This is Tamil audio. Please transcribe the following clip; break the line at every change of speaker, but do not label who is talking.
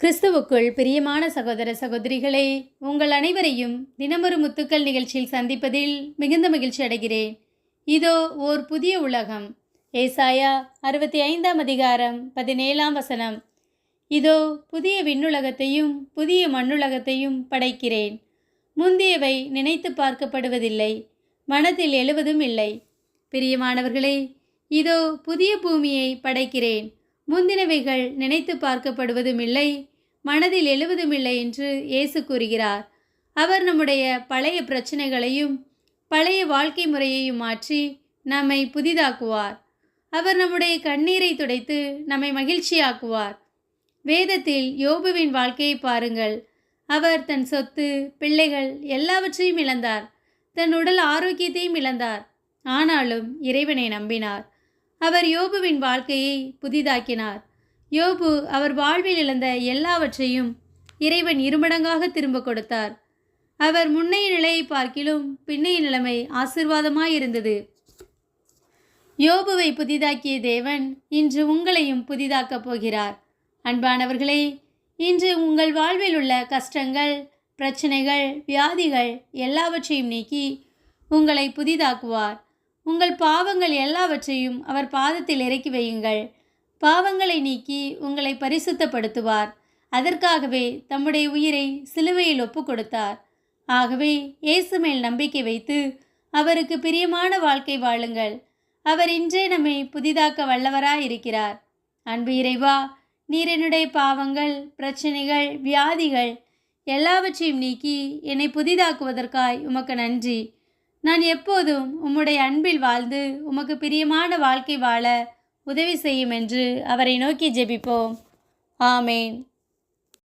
கிறிஸ்துவுக்குள் பிரியமான சகோதர சகோதரிகளே உங்கள் அனைவரையும் தினமொரு முத்துக்கள் நிகழ்ச்சியில் சந்திப்பதில் மிகுந்த மகிழ்ச்சி அடைகிறேன். இதோ ஓர் புதிய உலகம். ஏசாயா அறுபத்தி ஐந்தாம் அதிகாரம் பதினேழாம் வசனம். இதோ புதிய விண்ணுலகத்தையும் புதிய மண்ணுலகத்தையும் படைக்கிறேன். முந்தியவை நினைத்து பார்க்கப்படுவதில்லை மனதில் எழுவதும் இல்லை. பிரியமானவர்களே இதோ புதிய பூமியை படைக்கிறேன். முந்தினவைகள் நினைத்து பார்க்கப்படுவதும் இல்லை மனதில் எழுவதும் இல்லை என்று இயேசு கூறுகிறார். அவர் நம்முடைய பழைய பிரச்சனைகளையும் பழைய வாழ்க்கை முறையையும் மாற்றி நம்மை புதிதாக்குவார். அவர் நம்முடைய கண்ணீரை துடைத்து நம்மை மகிழ்ச்சியாக்குவார். வேதத்தில் யோபுவின் வாழ்க்கையை பாருங்கள். அவர் தன் சொத்து பிள்ளைகள் எல்லாவற்றையும் இழந்தார். தன் உடல் ஆரோக்கியத்தையும் இழந்தார். ஆனாலும் இறைவனை நம்பினார். அவர் யோபுவின் வாழ்க்கையை புதிதாக்கினார். யோபு அவர் வாழ்வில் இழந்த எல்லாவற்றையும் இறைவன் இருமடங்காக திரும்ப கொடுத்தார். அவர் முன்னைய நிலையை பார்க்கிலும் பின்னைய நிலைமை ஆசிர்வாதமாயிருந்தது யோபுவை புதிதாக்கிய தேவன் இன்று உங்களையும் புதிதாக்கப் போகிறார். அன்பானவர்களே இன்று உங்கள் வாழ்வில் உள்ள கஷ்டங்கள் பிரச்சனைகள் வியாதிகள் எல்லாவற்றையும் நீக்கி உங்களை புதிதாக்குவார். உங்கள் பாவங்கள் எல்லாவற்றையும் அவர் பாதத்தில் இறக்கி வையுங்கள். பாவங்களை நீக்கி உங்களை பரிசுத்தப்படுத்துவார். அதற்காகவே தம்முடைய உயிரை சிலுவையில் ஒப்பு கொடுத்தார் ஆகவே இயேசு மேல் நம்பிக்கை வைத்து அவருக்கு பிரியமான வாழ்க்கை வாழுங்கள். அவர் இன்றே நம்மை புதிதாக்க வல்லவராய் இருக்கிறார் அன்பு இறைவா நீர் என்னுடைய பாவங்கள் பிரச்சனைகள் வியாதிகள் எல்லாவற்றையும் நீக்கி என்னை புதிதாக்குவதற்காய் உமக்கு நன்றி. நான் எப்போதும் உம்முடைய அன்பில் வாழ்ந்து உமக்கு பிரியமான வாழ்க்கை வாழ உதவி செய்யும் என்று அவரை நோக்கி ஜெபிப்போம். ஆமேன்.